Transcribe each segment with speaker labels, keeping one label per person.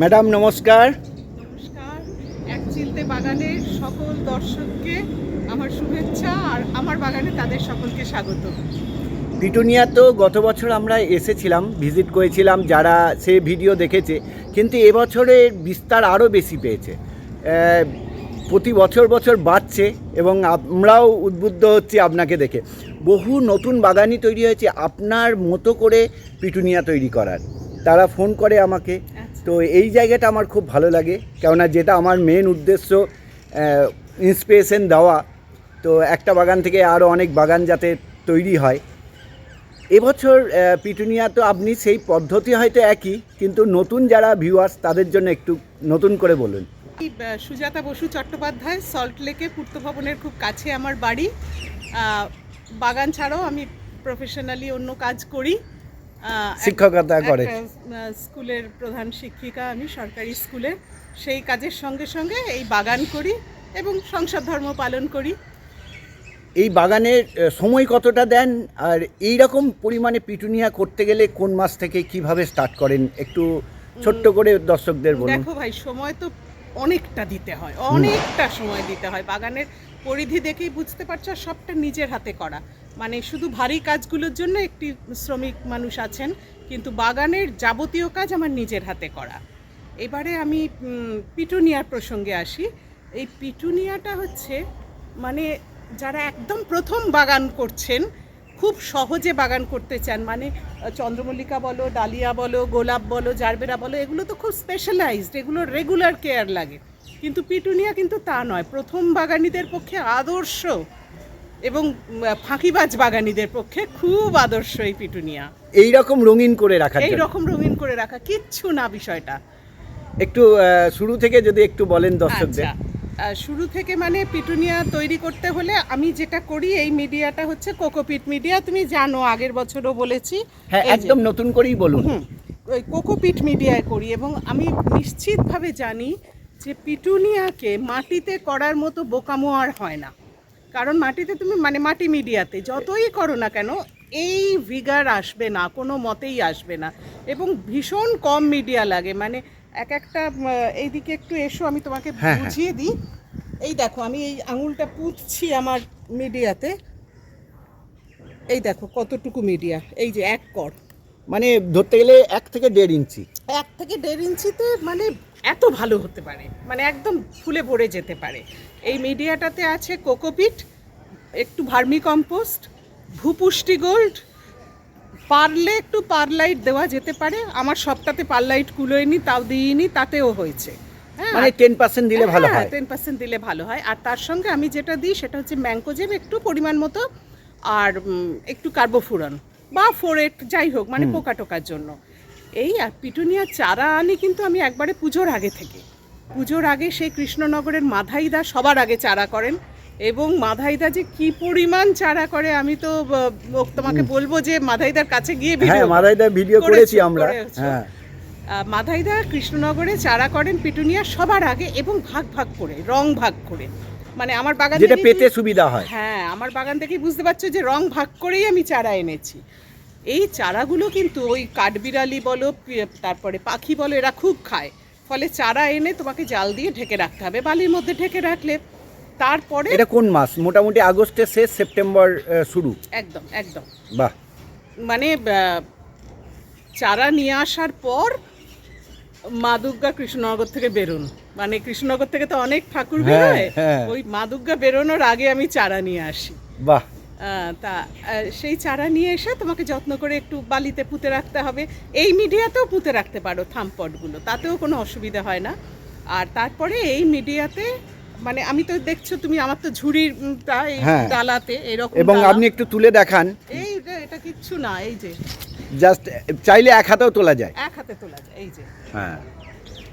Speaker 1: Madam নমস্কার।
Speaker 2: নমস্কার। এক চিলতে বাগানের সকল দর্শককে আমার শুভেচ্ছা আর আমার বাগানে তাদের সকলকে স্বাগত।
Speaker 1: পিটুনিয়া তো গত বছর আমরা এসেছিলাম ভিজিট করেছিলাম যারা সে ভিডিও দেখেছে কিন্তু এবছরের বিস্তার আরও বেশি পেয়েছে। প্রতি বছর বছর বাড়ছে এবং আমরাও উদ্বুদ্ধ হচ্ছি আপনাকে দেখে। বহু নতুন বাগানই তৈরি হয়েছে আপনার মতো করে পিটুনিয়া তৈরি করার। তারা ফোন করে আমাকে তো এই জায়গাটা আমার খুব ভালো লাগে, কেননা যেটা আমার মেন উদ্দেশ্য ইন্সপিরেশন দেওয়া। তো একটা বাগান থেকে আরও অনেক বাগান যাতে তৈরি হয়। এবছর পিটুনিয়া তো আপনি সেই পদ্ধতি হয়তো একই, কিন্তু নতুন যারা ভিউয়ার্স তাদের জন্য একটু নতুন করে বলুন।
Speaker 2: সুজাতা বসু চট্টোপাধ্যায় সল্ট লেকে পূর্ত ভবনের খুব কাছে আমার বাড়ি। বাগান ছাড়াও আমি প্রফেশনালি অন্য কাজ করি।
Speaker 1: শিক্ষকতা করে।
Speaker 2: স্কুলের প্রধান শিক্ষিকা আমি সরকারি স্কুলে। সেই কাজের সঙ্গে সঙ্গে এই বাগান করি এবং সংসার ধর্ম পালন করি।
Speaker 1: এই বাগানের সময় কতটা দেন? আর এই রকম পরিমাণে পিটুনিয়া করতে গেলে কোন মাস থেকে কীভাবে স্টার্ট করেন? একটু ছোট্ট করে দর্শকদের বলুন।
Speaker 2: দেখো ভাই সময় তো অনেকটা দিতে হয় অনেকটা সময় দিতে হয়। বাগানের পরিধি দেখেই বুঝতে পারছ সবটা নিজের হাতে করা। মানে শুধু ভারী কাজগুলোর জন্য একটি শ্রমিক মানুষ আছেন, কিন্তু বাগানের যাবতীয় কাজ আমার নিজের হাতে করা। এবারে আমি পিটুনিয়ার প্রসঙ্গে আসি। এই পিটুনিয়াটা হচ্ছে মানে যারা একদম প্রথম বাগান করছেন, খুব সহজে বাগান করতে চান। মানে চন্দ্রমল্লিকা বলো, ডালিয়া বলো, গোলাপ বলো, জারবেরা বলো, এগুলো তো খুব স্পেশালাইজড এগুলো রেগুলার কেয়ার লাগে। কিন্তু পিটুনিয়া কিন্তু তা নয়। প্রথম বাগানিদের পক্ষে আদর্শ এবং ফাঁকিবাজ বাগানিদের পক্ষে খুব আদর্শ এই পিটুনিয়া।
Speaker 1: এই রকম রঙিন করে রাখা
Speaker 2: এই রকম রঙিন করে রাখা কিচ্ছু না বিষয়টা।
Speaker 1: একটু শুরু থেকে যদি একটু বলেন দর্শকদের।
Speaker 2: আচ্ছা শুরু থেকে মানে পিটুনিয়া তৈরি করতে হলে আমি যেটা করি এই মিডিয়াটা হচ্ছে কোকোপিট মিডিয়া। তুমি জানো আগের বছরও বলেছি।
Speaker 1: হ্যাঁ একদম নতুন করেই বলুন।
Speaker 2: ওই কোকোপিট মিডিয়ায় করি এবং আমি নিশ্চিতভাবে জানি যে পিটুনিয়াকে মাটিতে করার মতো বোকামো আর হয় না। কারণ মাটিতে তুমি মানে মাটি মিডিয়াতে যতই করো না কেন এই ভিগার আসবে না কোনো মতেই আসবে না। এবং ভীষণ কম মিডিয়া লাগে মানে এক একটা এইদিকে একটু এসো আমি তোমাকে
Speaker 1: হ্যাঁ, হ্যাঁ।
Speaker 2: বুঝিয়ে দিই। এই দেখো আমি এই আঙুলটা পুঁতছি আমার মিডিয়াতে এই দেখো কতটুকু মিডিয়া এই যে এক কর।
Speaker 1: মানে ধরতে গেলে এক থেকে দেড় ইঞ্চি।
Speaker 2: এক থেকে দেড় ইঞ্চিতে মানে এত ভালো হতে পারে মানে একদম ফুলে ভরে যেতে পারে। এই মিডিয়াটাতে আছে কোকোপিট একটু ভার্মি কম্পোস্ট ভূপুষ্টি গোল্ড। পারলে একটু পারলাইট দেওয়া যেতে পারে। আমার সবটাতে পারলাইট কুলোয়নি তাও দিইনি তাতেও হয়েছে। হ্যাঁ
Speaker 1: মানে টেন পার্সেন্ট দিলে ভালো হয়
Speaker 2: টেন পার্সেন্ট দিলে ভালো হয়। আর তার সঙ্গে আমি যেটা দিই সেটা হচ্ছে ম্যাঙ্কোজেব একটু পরিমাণ মতো আর একটু কার্বোফুরন বা ফোরেট যাই হোক মানে পোকা টোকার জন্য। এই আর পিটুনিয়া চারা আনি কিন্তু আমি একবারে পুজোর আগে থেকে। পুজোর আগে সেই কৃষ্ণনগরের মাধাইদা সবার আগে চারা করেন এবং মাধাইদা যে কি পরিমাণ চারা করে আমি তো তোমাকে বলব যে মাধাইদার কাছে গিয়ে ভিডিও
Speaker 1: মাধাইদা ভিডিও
Speaker 2: করেছি,
Speaker 1: আমরা। হ্যাঁ।
Speaker 2: মাধাইদা কৃষ্ণনগরে চারা করেন পিটুনিয়া সবার আগে এবং ভাগ ভাগ করে রং ভাগ করে। মানে আমার বাগান
Speaker 1: যেটা পেতে সুবিধা হয়।
Speaker 2: হ্যাঁ আমার বাগান থেকেই বুঝতে পারছ যে রং ভাগ করেই আমি চারা এনেছি। এই চারাগুলো কিন্তু ওই কাঠবিড়ালি বলো তারপরে পাখি বলো এরা খুব খায়। ফলে চারা এনে তোমাকে জাল দিয়ে ঢেকে রাখতে হবে বালির মধ্যে ঢেকে রাখলে তারপরে
Speaker 1: এটা কোন মাস? মোটামুটি আগস্টের শেষ সেপ্টেম্বর শুরু।
Speaker 2: একদম একদম।
Speaker 1: বাহ।
Speaker 2: মানে চারা নিয়ে আসার পর মা দুর্গা কৃষ্ণনগর থেকে বেরোন। মানে কৃষ্ণনগর থেকে তো অনেক ঠাকুর
Speaker 1: হ্যাঁ,
Speaker 2: বেরোয়
Speaker 1: হ্যাঁ।
Speaker 2: ওই মা দুর্গা বেরোনোর আগে আমি চারা নিয়ে আসি।
Speaker 1: বাহ।
Speaker 2: তা সেই চারা নিয়ে এসে তোমাকে যত্ন করে একটু বালিতে পুঁতে রাখতে হবে। এই মিডিয়াতেও পুঁতে রাখতে পারো থামপটগুলো তাতেও কোনো অসুবিধা হয় না। আর তারপরে এই মিডিয়াতে মানে আমি তো দেখছ তুমি আমার তো ঝুড়ির
Speaker 1: হ্যাঁ।
Speaker 2: ডালাতে এরকম
Speaker 1: এবং আপনি একটু তুলে দেখান।
Speaker 2: এই যে এটা কিচ্ছু না এই যে।
Speaker 1: জাস্ট চাইলে এক হাতেও তোলা যায়।
Speaker 2: এক হাতে তোলা যায় এই যে।
Speaker 1: হ্যাঁ।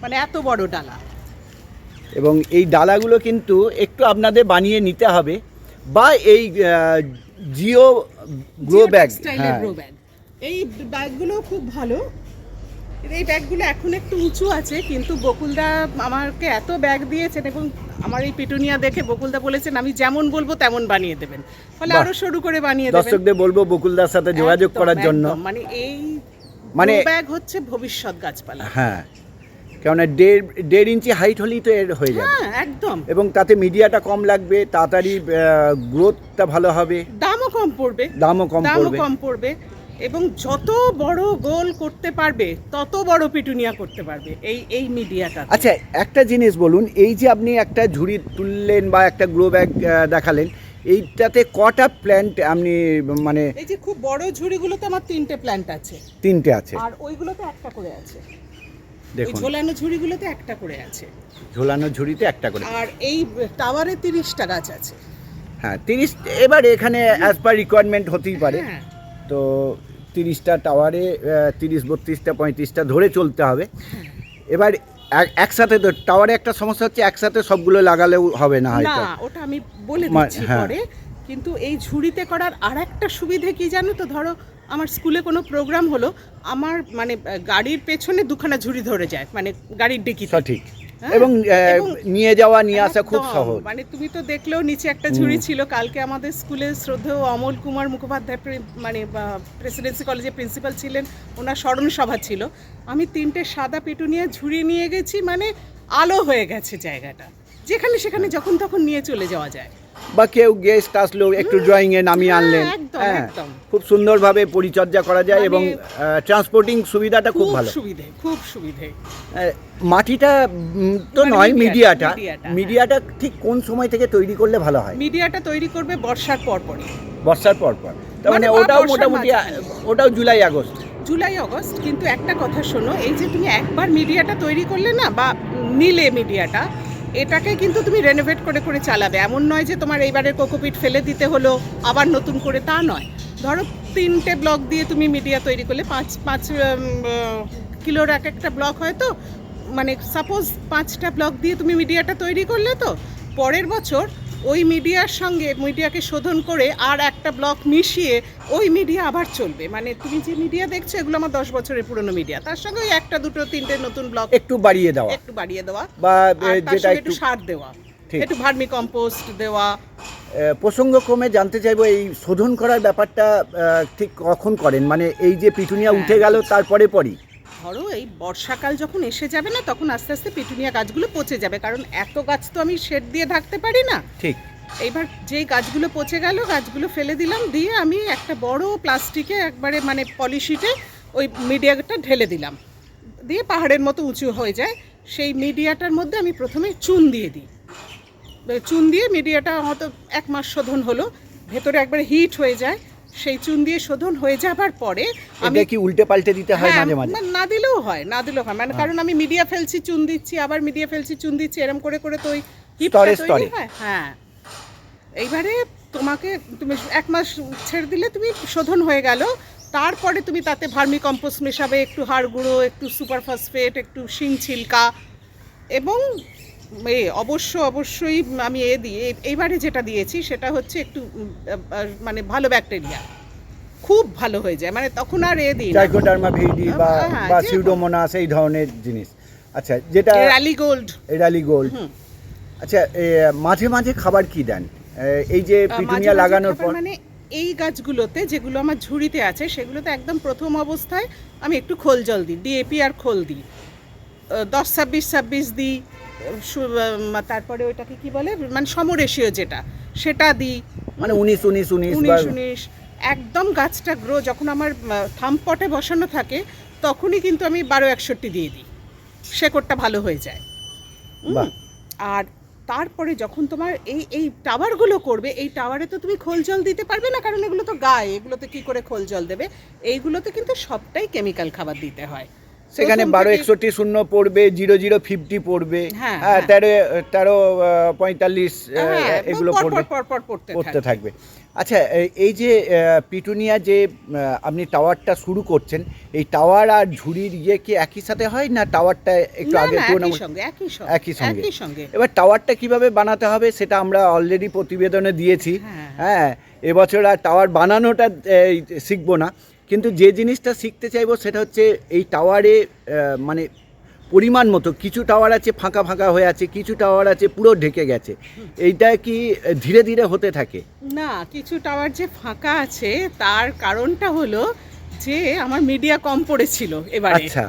Speaker 2: মানে এত বড় ডালা।
Speaker 1: এবং এই ডালাগুলো কিন্তু একটু আপনাদের বানিয়ে নিতে হবে। বা এই জিও গ্রো ব্যাগ হ্যাঁ।
Speaker 2: এই ব্যাগগুলো খুব ভালো। এই ব্যাগগুলো এখন একটু উঁচু আছে কিন্তু বকুলদা আমাকে এত ব্যাগ দিয়েছেন এবং আমার এই পিটুনিয়া দেখে বকুলদা বলেছেন আমি যেমন বলব তেমন বানিয়ে দেবেন। ফলে আরও সরু করে বানিয়ে দেবেন।
Speaker 1: দর্শকদের বলব বকুলদার সাথে যোগাযোগ করার জন্য।
Speaker 2: মানে এই
Speaker 1: মানে
Speaker 2: ব্যাগ হচ্ছে ভবিষ্যৎ গাছপালা।
Speaker 1: হ্যাঁ। কেননা দেড় দেড় ইঞ্চি হাইট হলেই তো এর হয়ে যাবে।
Speaker 2: হ্যাঁ একদম।
Speaker 1: এবং তাতে মিডিয়াটা কম লাগবে তাড়াতাড়ি গ্রোথটা ভালো হবে।
Speaker 2: দামও কম পড়বে।
Speaker 1: দামও কম
Speaker 2: দামও
Speaker 1: পড়বে।
Speaker 2: কম পড়বে। এবং যত বড় গোল করতে পারবে তত বড় পিটুনিয়া করতে পারবে এই এই মিডিয়াটা
Speaker 1: আচ্ছা একটা জিনিস বলুন এই যে আপনি একটা ঝুড়ি তুললেন বা একটা গ্রো ব্যাগ দেখালেন এইটাতে কটা প্ল্যান্ট আপনি মানে
Speaker 2: এই যে খুব বড় ঝুড়িগুলোতে আমার তিনটে প্ল্যান্ট আছে।
Speaker 1: তিনটে আছে।
Speaker 2: আর ওইগুলোতে একটা করে আছে।
Speaker 1: দেখুন।
Speaker 2: ঝোলানো ঝুড়িগুলোতে একটা করে আছে।
Speaker 1: ঝোলানো ঝুড়িতে একটা করে।
Speaker 2: আর এই টাওয়ারে তিরিশটা গাছ আছে।
Speaker 1: হ্যাঁ তিরিশ এবার এখানে অ্যাজ পার রিকোয়ারমেন্ট হতেই পারে।
Speaker 2: হ্যাঁ।
Speaker 1: তো তিরিশটা টাওয়ারে তিরিশ বত্রিশটা পঁয়ত্রিশটা ধরে চলতে হবে। এবার এক- একসাথে তো টাওয়ারে একটা সমস্যা হচ্ছে একসাথে সবগুলো লাগালেও হবে না
Speaker 2: না
Speaker 1: হয়তো
Speaker 2: ওটা আমি বলে দিচ্ছি
Speaker 1: হ্যাঁ।
Speaker 2: পরে। কিন্তু এই ঝুড়িতে করার আর একটা সুবিধে কি জানো তো? ধরো আমার স্কুলে কোনো প্রোগ্রাম হলো আমার মানে গাড়ির পেছনে দুখানা ঝুড়ি ধরে যায় মানে গাড়ির ডিকিতে।
Speaker 1: সঠিক।
Speaker 2: হ্যাঁ,
Speaker 1: এবং নিয়ে যাওয়া নিয়ে আসা খুব সহজ।
Speaker 2: মানে তুমি তো দেখলেও নিচে একটা ঝুড়ি ছিল কালকে আমাদের স্কুলের শ্রদ্ধেয় অমল কুমার মুখোপাধ্যায় মানে প্রেসিডেন্সি কলেজে প্রিন্সিপাল ছিলেন ওনার স্মরণ সভা ছিল। আমি তিনটে সাদা পিটুনিয়া ঝুড়ি নিয়ে গেছি মানে আলো হয়ে গেছে জায়গাটা। যেখানে সেখানে যখন তখন নিয়ে চলে যাওয়া যায়।
Speaker 1: বা কেউ গেস্ট আসলো একটু ড্রয়িং এ নামিয়ে
Speaker 2: হ্যাঁ,
Speaker 1: আনলেন। হ্যাঁ খুব সুন্দরভাবে পরিচর্যা করা যায়
Speaker 2: মানে-
Speaker 1: এবং ট্রান্সপোর্টিং সুবিধাটা খুব ভালো।
Speaker 2: সুবিধে খুব সুবিধে।
Speaker 1: মাটিটা তো
Speaker 2: মানে
Speaker 1: নয়
Speaker 2: মিডিয়াটা,
Speaker 1: মিডিয়াটা
Speaker 2: হ্যাঁ।
Speaker 1: ঠিক কোন সময় থেকে তৈরি করলে ভালো হয়?
Speaker 2: মিডিয়াটা তৈরি করবে বর্ষার পরপরই
Speaker 1: বর্ষার পর পর। তার মানে
Speaker 2: মানে
Speaker 1: ওটাও মোটামুটি ওটাও জুলাই আগস্ট।
Speaker 2: জুলাই আগস্ট কিন্তু একটা কথা শোনো এই যে তুমি একবার মিডিয়াটা তৈরি করলে না বা নিলে মিডিয়াটা এটাকে কিন্তু তুমি রেনোভেট করে করে চালাবে। এমন নয় যে তোমার এইবারের কোকোপিট ফেলে দিতে হলো, আবার নতুন করে, তা নয়। ধরো তিনটে ব্লক দিয়ে তুমি মিডিয়া তৈরি করলে, পাঁচ পাঁচ কিলোর এক একটা ব্লক হয়তো মানে সাপোজ পাঁচটা ব্লক দিয়ে তুমি মিডিয়াটা তৈরি করলে তো, পরের বছর ওই মিডিয়ার সঙ্গে মিডিয়াকে শোধন করে আর একটা ব্লক মিশিয়ে ওই মিডিয়া আবার চলবে। মানে তুমি যে মিডিয়া দেখছ এগুলো আমার দশ বছরের পুরনো মিডিয়া। তার সঙ্গে ওই একটা দুটো তিনটে নতুন ব্লক
Speaker 1: একটু বাড়িয়ে দেওয়া।
Speaker 2: একটু বাড়িয়ে দেওয়া।
Speaker 1: বা যেটা একটু
Speaker 2: সার দেওয়া।
Speaker 1: ঠিক।
Speaker 2: একটু ভার্মি কম্পোস্ট দেওয়া
Speaker 1: প্রসঙ্গক্রমে জানতে চাইব এই শোধন করার ব্যাপারটা ঠিক কখন করেন? মানে এই যে পিটুনিয়া
Speaker 2: হ্যাঁ।
Speaker 1: উঠে গেল তারপরে পরই?
Speaker 2: ধরো এই বর্ষাকাল যখন এসে যাবে না তখন আস্তে আস্তে পিটুনিয়া গাছগুলো পচে যাবে। কারণ এত গাছ তো আমি শেড দিয়ে ঢাকতে পারি না।
Speaker 1: ঠিক।
Speaker 2: এইবার যেই গাছগুলো পচে গেল গাছগুলো ফেলে দিলাম দিয়ে আমি একটা বড় প্লাস্টিকে একবারে মানে পলিশিটে ওই মিডিয়াটা ঢেলে দিলাম। দিয়ে পাহাড়ের মতো উঁচু হয়ে যায়। সেই মিডিয়াটার মধ্যে আমি প্রথমে চুন দিয়ে দিই। চুন দিয়ে মিডিয়াটা হয়তো এক মাস শোধন হলো। ভেতরে একবারে হিট হয়ে যায়। সেই চুন দিয়ে শোধন হয়ে যাবার পরে আমি
Speaker 1: কি উল্টে পাল্টে দিতে হয়
Speaker 2: হ্যাঁ,
Speaker 1: মাঝে মাঝে?
Speaker 2: না দিলেও হয় না দিলেও হয়। মানে কারণ আমি মিডিয়া ফেলছি চুন দিচ্ছি আবার মিডিয়া ফেলছি চুন দিচ্ছি এরম করে করে তো ওই
Speaker 1: স্তরে স্তরে।
Speaker 2: হ্যাঁ। এইবারে তোমাকে তুমি এক মাস ছেড়ে দিলে তুমি শোধন হয়ে গেল। তারপরে তুমি তাতে ভার্মি কম্পোস্ট মেশাবে একটু হাড় গুঁড়ো একটু সুপার ফসফেট একটু শিং ছিলকা এবং এ অবশ্য অবশ্যই আমি এ এই- এইবারে যেটা দিয়েছি সেটা হচ্ছে একটু মানে ভালো ব্যাকটেরিয়া। খুব ভালো হয়ে যায় মানে তখন আর এ দিই না।
Speaker 1: ভিডি বা
Speaker 2: হ্যাঁ,
Speaker 1: বা সিউডোমোনাস এই ধরনের জিনিস। আচ্ছা যেটা
Speaker 2: র্যালি গোল্ড
Speaker 1: এরালি গোল্ড আচ্ছা মাঝে মাঝে খাবার কি দেন? এই যে পিটুনিয়া লাগানোর পর
Speaker 2: মানে এই গাছগুলোতে যেগুলো আমার ঝুড়িতে আছে সেগুলোতে একদম প্রথম অবস্থায় আমি একটু খোল জল দিই ডিএপি আর খোল দিই। দশ ছাব্বিশ ছাব্বিশ দিই। তারপরে ওইটাকে কি বলে? মানে সমরেশীয় যেটা সেটা দিই।
Speaker 1: মানে উনিশ উনিশ উনিশ
Speaker 2: উনিশ উনিশ। একদম গাছটা গ্রো যখন আমার থামপটে বসানো থাকে তখনই কিন্তু আমি বারো একষট্টি দিয়ে দিই। শেকড়টা ভালো হয়ে যায়। আর তারপরে যখন তোমার এই এই টাওয়ারগুলো করবে এই টাওয়ারে তো তুমি খোল জল দিতে পারবে না কারণ এগুলো তো গায়ে এগুলোতে কি করে খোল জল দেবে? এইগুলোতে কিন্তু সবটাই কেমিক্যাল খাবার দিতে হয়।
Speaker 1: সেখানে বারো একষট্টি শূন্য পড়বে জিরো জিরো ফিফটি পড়বে
Speaker 2: হ্যাঁ,
Speaker 1: হ্যাঁ
Speaker 2: হ্যাঁ।
Speaker 1: তেরো তেরো পঁয়তাল্লিশ
Speaker 2: হ্যাঁ,
Speaker 1: এগুলো পড়বে
Speaker 2: পড়তে থাকবে।
Speaker 1: আচ্ছা এই- যে পিটুনিয়া যে আপনি টাওয়ারটা শুরু করছেন এই টাওয়ার আর ঝুড়ির ইয়ে কি একই সাথে হয় না টাওয়ারটা একটু আগে
Speaker 2: একই সঙ্গে
Speaker 1: এবার টাওয়ারটা কীভাবে বানাতে হবে সেটা আমরা অলরেডি প্রতিবেদনে দিয়েছি
Speaker 2: হ্যাঁ।
Speaker 1: এবছর আর টাওয়ার বানানোটা শিখব না কিন্তু যে জিনিসটা শিখতে চাইব সেটা হচ্ছে এই টাওয়ারে মানে পরিমাণ মতো কিছু টাওয়ার আছে ফাঁকা ফাঁকা হয়ে আছে কিছু টাওয়ার আছে পুরো ঢেকে গেছে। এইটা কি ধীরে ধীরে হতে থাকে?
Speaker 2: না কিছু টাওয়ার যে ফাঁকা আছে তার কারণটা হলো যে আমার মিডিয়া কম পড়েছিল এবারে।
Speaker 1: আচ্ছা।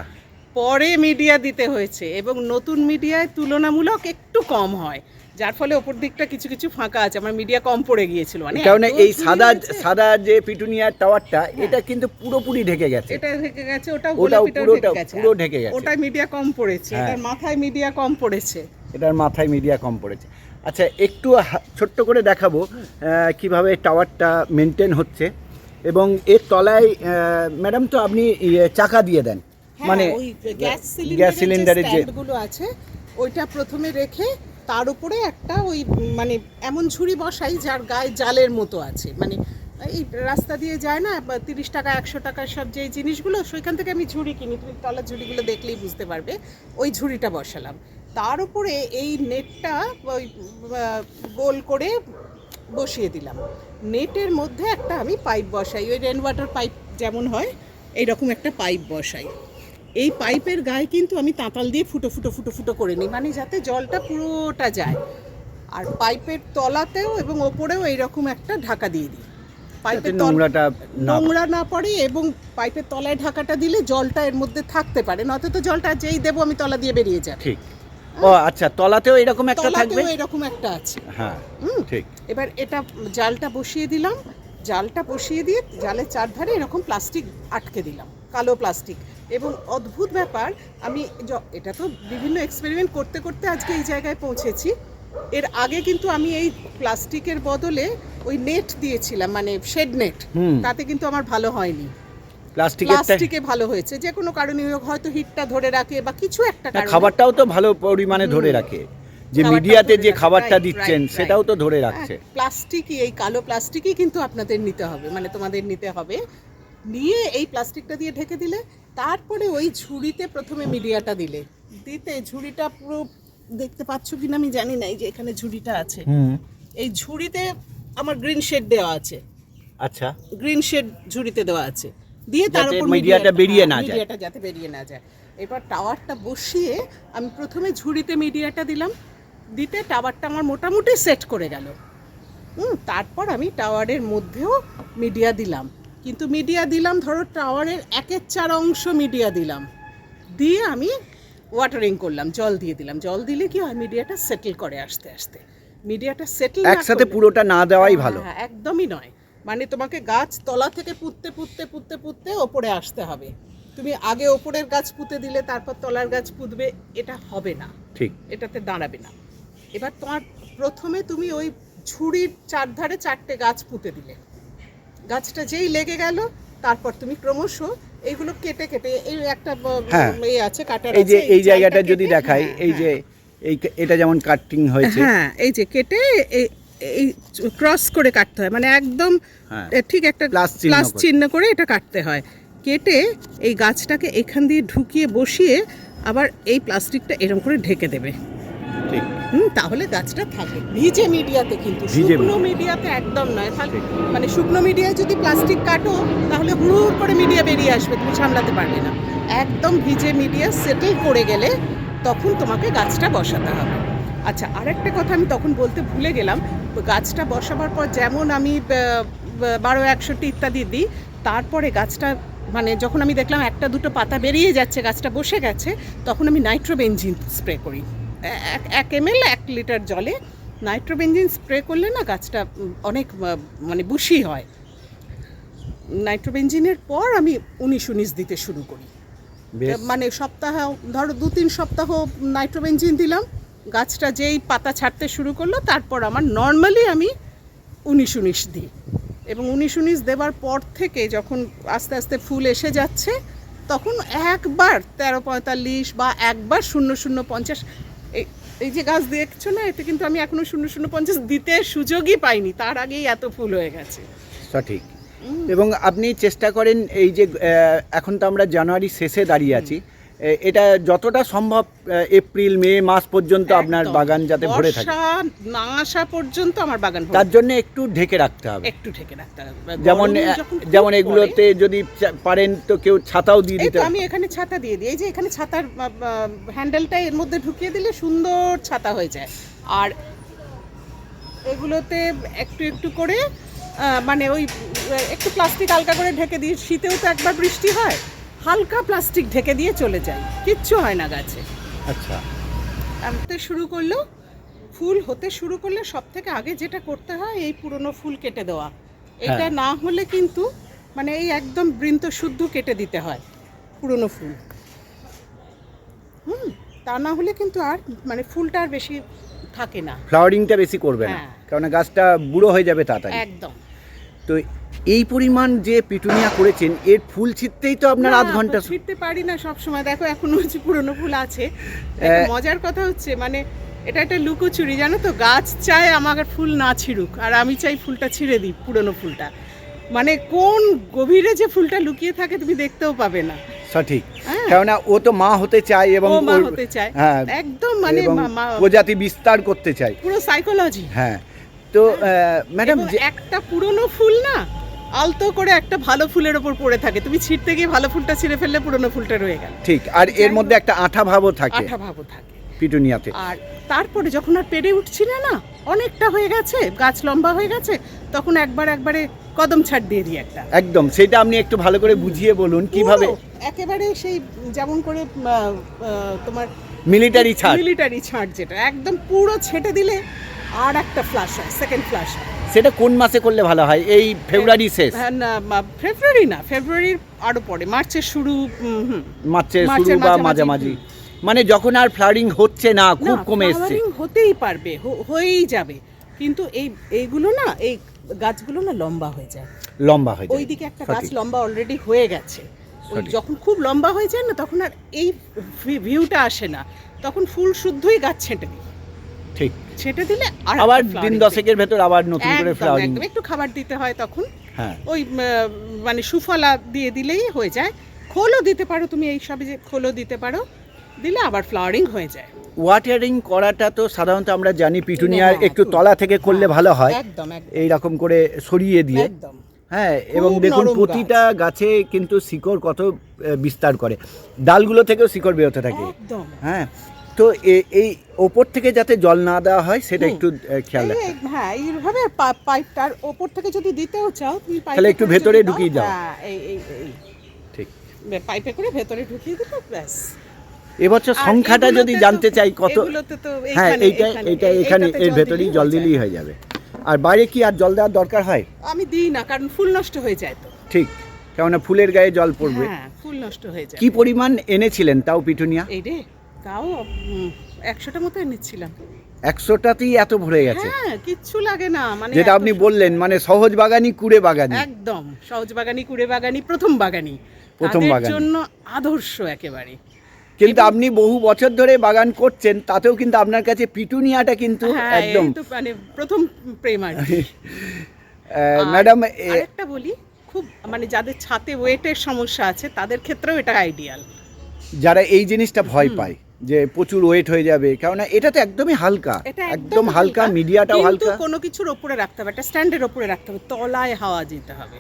Speaker 2: পরে মিডিয়া দিতে হয়েছে এবং নতুন মিডিয়ায় তুলনামূলক একটু কম হয়। যার ফলে ওপর দিকটা কিছু কিছু ফাঁকা আছে আমার মিডিয়া কম পড়ে গিয়েছিল। মানে
Speaker 1: কারণ এই সাদা সাদা যে পিটুনিয়ার টাওয়ারটা এটা কিন্তু পুরোপুরি ঢেকে গেছে।
Speaker 2: এটা ঢেকে গেছে ওটা গোলাপিটাও
Speaker 1: পুরোটা- পুরো ঢেকে গেছে।
Speaker 2: ওটা মিডিয়া কম পড়েছে
Speaker 1: হ্যাঁ।
Speaker 2: এটার মাথায় মিডিয়া কম পড়েছে।
Speaker 1: এটার মাথায় মিডিয়া কম পড়েছে। আচ্ছা একটু ছোট্ট করে দেখাবো কীভাবে টাওয়ারটা মেনটেন হচ্ছে। এবং এর তলায় ম্যাডাম তো আপনি ইয়ে, চাকা দিয়ে দেন।
Speaker 2: হ্যাঁ,
Speaker 1: মানে
Speaker 2: গ্যাস সিলিন্ডারের যে আছে ওইটা প্রথমে রেখে তার উপরে একটা ওই মানে এমন ঝুড়ি বসাই যার গায়ে জালের মতো আছে। মানে এই রাস্তা দিয়ে যায় না তিরিশ টাকা, একশো টাকার সব যে জিনিসগুলো, সেখান থেকে আমি ঝুড়ি কিনি। তুমি তলার ঝুড়িগুলো দেখলেই বুঝতে পারবে, ওই ঝুড়িটা বসালাম। তার উপরে এই নেটটা ওই গোল করে বসিয়ে দিলাম। নেটের মধ্যে একটা আমি পাইপ বসাই, ওই রেন ওয়াটার পাইপ যেমন হয় এইরকম একটা পাইপ বসাই। এই পাইপের গায়ে কিন্তু আমি তাঁতাল দিয়ে ফুটো ফুটো ফুটো ফুটো করে নিই। মানে যাতে জলটা পুরোটা যায়। আর পাইপের তলাতেও এবং ওপরেও এইরকম একটা ঢাকা দিয়ে দিই। পাইপের
Speaker 1: নোংরাটা
Speaker 2: নোংরা না পড়ে এবং পাইপের তলায় ঢাকাটা দিলে জলটা এর মধ্যে থাকতে পারে। নয়তো তো জলটা যেই দেবো আমি তলা দিয়ে বেরিয়ে যাবে।
Speaker 1: ঠিক। ও আচ্ছা তলাতেও এরকম একটা থাকবে?
Speaker 2: এরকম একটা আছে।
Speaker 1: হ্যাঁ
Speaker 2: হুম।
Speaker 1: ঠিক।
Speaker 2: এবার এটা জালটা বসিয়ে দিলাম। জালটা বসিয়ে দিয়ে জালের চারধারে এরকম প্লাস্টিক আটকে দিলাম। কালো প্লাস্টিক। এবং অদ্ভুত ব্যাপার আমি এটা তো বিভিন্ন এক্সপেরিমেন্ট করতে করতে আজকে এই জায়গায় পৌঁছেছি। এর আগে কিন্তু আমি এই প্লাস্টিকের বদলে ওই নেট দিয়েছিলাম মানে শেড নেট তাতে কিন্তু আমার ভালো হয়নি। প্লাস্টিকে ভালো হয়েছে। যে কোনো কারণে হয়তো হিটটা ধরে রাখে বা কিছু একটা কারণে।
Speaker 1: খাবারটাও তো ভালো পরিমাণে ধরে রাখে। যে মিডিয়াতে যে খাবারটা দিচ্ছেন সেটাও তো ধরে রাখছে।
Speaker 2: হ্যাঁ, প্লাস্টিকই এই কালো প্লাস্টিকই কিন্তু আপনাদের নিতে হবে মানে তোমাদের নিতে হবে। নিয়ে এই প্লাস্টিকটা দিয়ে ঢেকে দিলে তারপরে ওই ঝুড়িতে প্রথমে মিডিয়াটা দিলে। দিতে ঝুড়িটা পুরো দেখতে পাচ্ছ কিনা আমি জানি না এই যে এখানে ঝুড়িটা আছে। এই ঝুড়িতে আমার গ্রিন শেড দেওয়া আছে।
Speaker 1: আচ্ছা।
Speaker 2: গ্রিন শেড ঝুড়িতে দেওয়া আছে। দিয়ে তার উপর
Speaker 1: মিডিয়াটা বেরিয়ে না যায়।
Speaker 2: মিডিয়াটা যাতে বেরিয়ে না যায়। এবার টাওয়ারটা বসিয়ে আমি প্রথমে ঝুড়িতে মিডিয়াটা দিলাম। দিতে টাওয়ারটা আমার মোটামুটি সেট করে গেল। হুম তারপর আমি টাওয়ারের মধ্যেও মিডিয়া দিলাম। কিন্তু মিডিয়া দিলাম ধরো টাওয়ারের একের চার অংশ মিডিয়া দিলাম। দিয়ে আমি ওয়াটারিং করলাম জল দিয়ে দিলাম। জল দিলে কি হয় মিডিয়াটা সেটেল করে আস্তে আস্তে। মিডিয়াটা সেটেল
Speaker 1: একসাথে পুরোটা না দেওয়াই ভালো।
Speaker 2: হ্যাঁ, একদমই নয়। মানে তোমাকে গাছ তলা থেকে পুঁততে পুঁততে পুঁততে পুঁততে ওপরে আসতে হবে। তুমি আগে ওপরের গাছ পুঁতে দিলে তারপর তলার গাছ পুঁতবে এটা হবে না।
Speaker 1: ঠিক।
Speaker 2: এটাতে দাঁড়াবে না। এবার তোমার প্রথমে তুমি ওই ঝুড়ির চারধারে চারটে গাছ পুঁতে দিলে। গাছটা যেই লেগে গেল তারপর তুমি ক্রমশ এইগুলো কেটে কেটে এই একটা
Speaker 1: হ্যাঁ।
Speaker 2: এই আছে কাটার
Speaker 1: এই যে এই জায়গাটা যদি দেখাই
Speaker 2: হ্যাঁ,
Speaker 1: এই
Speaker 2: হ্যাঁ।
Speaker 1: যে এই এটা যেমন কাটিং হয়েছে
Speaker 2: হ্যাঁ এই যে কেটে এই- এই ক্রস করে কাটতে হয় মানে একদম
Speaker 1: হ্যাঁ।
Speaker 2: ঠিক একটা প্লাস
Speaker 1: করে।
Speaker 2: চিহ্ন করে এটা কাটতে হয় কেটে এই গাছটাকে এখান দিয়ে ঢুকিয়ে বসিয়ে আবার এই প্লাস্টিকটা এরকম করে ঢেকে দেবে
Speaker 1: ঠিক।
Speaker 2: হুম তাহলে গাছটা থাকে। ভিজে মিডিয়াতে কিন্তু শুকনো মিডিয়াতে একদম নয়। তাহলে মানে শুকনো মিডিয়ায় যদি প্লাস্টিক কাটো তাহলে হুড় করে মিডিয়া বেরিয়ে আসবে তুমি সামলাতে পারবে না। একদম ভিজে মিডিয়া সেটেল করে গেলে তখন তোমাকে গাছটা বসাতে হবে। আচ্ছা আরেকটা কথা আমি তখন বলতে ভুলে গেলাম। গাছটা বসাবার পর যেমন আমি বারো একষট্টি ইত্যাদি দিই তারপরে গাছটা মানে যখন আমি দেখলাম একটা দুটো পাতা বেরিয়ে যাচ্ছে গাছটা বসে গেছে তখন আমি নাইট্রোবেনজিন স্প্রে করি। এক এক এম এক লিটার জলে নাইট্রোবেনজিন স্প্রে করলে না গাছটা অনেক মানে বুশি হয়। নাইট্রোবেনজিনের পর আমি উনিশ উনিশ দিতে শুরু করি। মানে সপ্তাহ ধরো দু তিন সপ্তাহ নাইট্রোবেনজিন দিলাম গাছটা যেই পাতা ছাড়তে শুরু করল তারপর আমার নর্মালি আমি উনিশ উনিশ দিই। এবং উনিশ উনিশ দেওয়ার পর থেকে যখন আস্তে আস্তে ফুল এসে যাচ্ছে তখন একবার তেরো পঁয়তাল্লিশ বা একবার শূন্য শূন্য পঞ্চাশ এই যে গাছ দেখছ না এতে কিন্তু আমি এখনও শূন্য শূন্য পঞ্চাশ দিতে সুযোগই পাইনি। তার আগেই এত ফুল হয়ে গেছে।
Speaker 1: সঠিক। এবং আপনি চেষ্টা করেন এই যে এখন তো আমরা জানুয়ারি শেষে দাঁড়িয়ে আছি। এটা যতটা সম্ভব এপ্রিল মে মাস পর্যন্ত আপনার বাগান যাতে ভরে থাকে।
Speaker 2: না আসা পর্যন্ত আমার বাগান
Speaker 1: তার জন্য একটু ঢেকে রাখতে হবে।
Speaker 2: একটু ঢেকে রাখতে হবে।
Speaker 1: যেমন যেমন এগুলোতে যদি পারেন তো কেউ ছাতাও দিয়ে দিতে
Speaker 2: আমি এখানে ছাতা দিয়ে দিই। এই যে এখানে ছাতার হ্যান্ডেলটা এর মধ্যে ঢুকিয়ে দিলে সুন্দর ছাতা হয়ে যায়। আর এগুলোতে একটু একটু করে মানে ওই একটু প্লাস্টিক হালকা করে ঢেকে দিই। শীতেও তো একবার বৃষ্টি হয়। হালকা প্লাস্টিক ঢেকে দিয়ে চলে যায়। কিচ্ছু হয় না গাছে।
Speaker 1: আচ্ছা।
Speaker 2: আনতে শুরু করল ফুল হতে শুরু করলে সব থেকে আগে যেটা করতে হয় এই পুরনো ফুল কেটে দেওয়া। এটা
Speaker 1: হ্যাঁ।
Speaker 2: না হলে কিন্তু মানে এই একদম বৃন্ত শুদ্ধ কেটে দিতে হয় পুরনো ফুল। হুম তা না হলে কিন্তু আর মানে ফুলটা আর বেশি থাকে না।
Speaker 1: ফ্লাওয়ারিংটা বেশি করবে না।
Speaker 2: হ্যাঁ।
Speaker 1: কারণ গাছটা বুড়ো হয়ে যাবে তাড়াতাড়ি।
Speaker 2: একদম।
Speaker 1: তো এই পরিমাণ যে পিটুনিয়া করেছেন এর ফুল ছিটতেই তো আপনার আধ ঘণ্টা
Speaker 2: ছিঁড়তে পারি না সব সময় দেখো এখনও হচ্ছে পুরনো ফুল আছে। মজার কথা হচ্ছে মানে এটা একটা লুকোচুরি জানো তো? গাছ চায় আমার ফুল না ছিড়ুক আর আমি চাই ফুলটা ছিঁড়ে দিই পুরনো ফুলটা। মানে কোন গভীরে যে ফুলটা লুকিয়ে থাকে তুমি দেখতেও পাবে না।
Speaker 1: সঠিক
Speaker 2: হ্যাঁ।
Speaker 1: কেননা ও তো মা হতে চায় এবং
Speaker 2: ও মা হতে চায়।
Speaker 1: হ্যাঁ
Speaker 2: একদম মানে
Speaker 1: প্রজাতি বিস্তার করতে চায়।
Speaker 2: পুরো সাইকোলজি
Speaker 1: হ্যাঁ। তো ম্যাডাম
Speaker 2: একটা পুরনো ফুল না আলতো করে একটা ভালো ফুলের ওপর পড়ে থাকে। তুমি ছিঁড়তে গিয়ে ভালো ফুলটা ছিঁড়ে ফেললে পুরনো ফুলটা রয়ে গেল।
Speaker 1: ঠিক আর এর মধ্যে একটা আঠা ভাবও থাকে।
Speaker 2: আঠা ভাবও থাকে।
Speaker 1: পিটুনিয়াতে।
Speaker 2: আর তারপরে যখন আর পেরে উঠছি না না অনেকটা হয়ে গেছে গাছ লম্বা হয়ে গেছে তখন একবার একবারে কদম ছাড় দিয়ে দিই একটা।
Speaker 1: একদম সেটা আপনি একটু ভালো করে বুঝিয়ে বলুন কীভাবে
Speaker 2: একেবারে সেই যেমন করে তোমার
Speaker 1: মিলিটারি ছাড়।
Speaker 2: মিলিটারি ছাড় যেটা একদম পুরো ছেটে দিলে আর একটা ফ্লাশ হয় সেকেন্ড ফ্লাশ হয়।
Speaker 1: সেটা কোন মাসে করলে ভালো হয়? এই ফেব্রুয়ারি শেষ।
Speaker 2: হ্যাঁ, না, ফেব্রুয়ারি না ফেব্রুয়ারির আরও পরে মার্চের শুরু।
Speaker 1: মার্চের শুরু বা
Speaker 2: মাঝামাঝি,
Speaker 1: মানে যখন আর ফ্লাওয়ারিং হচ্ছে না খুব কমে এসছে।
Speaker 2: হতেই পারবে হয়েই যাবে। কিন্তু এই এইগুলো না এই গাছগুলো না লম্বা হয়ে যায়।
Speaker 1: লম্বা হয়ে যায়।
Speaker 2: ওইদিকে একটা গাছ লম্বা অলরেডি হয়ে গেছে। যখন খুব লম্বা হয়ে যায় না তখন আর এই ভিউটা আসে না। তখন ফুল শুদ্ধই গাছ ছেঁটে দিই।
Speaker 1: ঠিক।
Speaker 2: ছেঁটে দিলে আর
Speaker 1: আবার দিন দশেকের ভেতর আবার নতুন করে ফ্লাওয়ারিং
Speaker 2: একদম। একটু খাবার দিতে হয় তখন।
Speaker 1: হ্যাঁ।
Speaker 2: ওই মানে সুফলা দিয়ে দিলেই হয়ে যায়। খোলও দিতে পারো তুমি এই সবে যে খোলও দিতে পারো। দিলে আবার ফ্লাওয়ারিং হয়ে যায়।
Speaker 1: ওয়াটারিং করাটা তো সাধারণত আমরা জানি পিটুনিয়ার
Speaker 2: হ্যাঁ,
Speaker 1: একটু তলা থেকে করলে ভালো হয়।
Speaker 2: একদম একদম।
Speaker 1: এই রকম করে সরিয়ে দিয়ে।
Speaker 2: একদম।
Speaker 1: হ্যাঁ এবং দেখুন প্রতিটা গাছে কিন্তু শিকড় কত বিস্তার করে। ডালগুলো থেকেও শিকড় বেরোতে থাকে। হ্যাঁ তো এই ওপর থেকে যাতে জল না দেওয়া হয় সেটা একটু খেয়াল রাখতে
Speaker 2: হ্যাঁ এইভাবে পাইপটার ওপর থেকে যদি দিতেও চাও তুমি পাইপে
Speaker 1: তাহলে একটু ভেতরে
Speaker 2: দাও,
Speaker 1: ঢুকিয়ে যাও।
Speaker 2: হ্যাঁ এই এই এই।
Speaker 1: ঠিক।
Speaker 2: পাইপে করে ভেতরে ঢুকিয়ে দিলে ব্যাস।
Speaker 1: এবছর সংখ্যাটা যদি জানতে চাই কত
Speaker 2: তো
Speaker 1: হ্যাঁ এইটা এইটা এখানে এর ভেতরেই জল দিলেই হয়ে যাবে। আর বাইরে কি আর জল দেওয়ার দরকার হয়?
Speaker 2: আমি দিই না কারণ ফুল নষ্ট হয়ে যায় তো।
Speaker 1: ঠিক কেননা ফুলের গায়ে জল পড়বে।
Speaker 2: হ্যাঁ ফুল নষ্ট হয়ে যায়।
Speaker 1: কি পরিমাণ এনেছিলেন তাও পিটুনিয়া?
Speaker 2: এই রে। তাও একশোটা মতো এনেছিলাম
Speaker 1: একশোটাতেই এত ভরে গেছে।
Speaker 2: হ্যাঁ কিচ্ছু লাগে না মানে
Speaker 1: যেটা আপনি বললেন মানে সহজ বাগানি কুড়ে বাগানি
Speaker 2: একদম সহজ বাগানি কুড়ে বাগানি প্রথম বাগানি
Speaker 1: প্রথম বাগানি।
Speaker 2: জন্য আদর্শ একেবারে।
Speaker 1: কিন্তু আপনি বহু বছর ধরে বাগান করছেন তাতেও কিন্তু আপনার কাছে পিটুনিয়াটা কিন্তু
Speaker 2: হ্যাঁ
Speaker 1: একদম।
Speaker 2: মানে প্রথম প্রেম আর
Speaker 1: ম্যাডাম এ-
Speaker 2: আরেকটা বলি খুব মানে যাদের ছাতে ওয়েটের সমস্যা আছে তাদের ক্ষেত্রেও এটা আইডিয়াল
Speaker 1: যারা এই জিনিসটা ভয় পায় যে প্রচুর ওয়েট হয়ে যাবে কেননা এটা তো একদমই হালকা একদম হালকা মিডিয়াটাও হালকা।
Speaker 2: কোনো কিছুর ওপরে রাখতে হবে একটা স্ট্যান্ডের ওপরে রাখতে হবে তলায় হাওয়া যেতে হবে।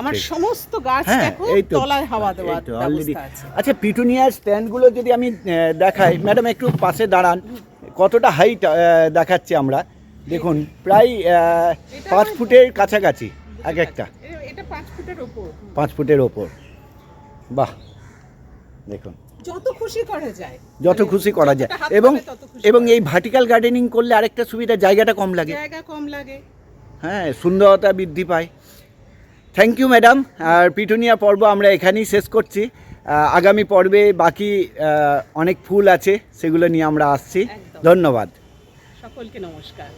Speaker 2: আমার সমস্ত গাছ
Speaker 1: হ্যাঁ
Speaker 2: দেখো তলায় হাওয়া আছে।
Speaker 1: আচ্ছা পিটুনিয়ার স্ট্যান্ডগুলো যদি আমি দেখাই ম্যাডাম একটু পাশে দাঁড়ান কতটা হাইট দেখাচ্ছি আমরা। দেখুন প্রায় পাঁচ ফুটের কাছাকাছি এক একটা।
Speaker 2: এটা পাঁচ ফুটের ওপর।
Speaker 1: পাঁচ ফুটের ওপর। বাহ। দেখুন।
Speaker 2: যত খুশি করা যায়।
Speaker 1: যত
Speaker 2: মানে
Speaker 1: খুশি করা যায়। এবং এবং এই ভার্টিক্যাল গার্ডেনিং করলে আরেকটা সুবিধা জায়গাটা কম লাগে।
Speaker 2: জায়গা কম লাগে।
Speaker 1: হ্যাঁ সুন্দরতা বৃদ্ধি পায়। থ্যাংক ইউ ম্যাডাম আর পিটুনিয়া পর্ব আমরা এখানেই শেষ করছি। আগামী পর্বে বাকি অনেক ফুল আছে সেগুলো নিয়ে আমরা আসছি। ধন্যবাদ।
Speaker 2: সকলকে নমস্কার।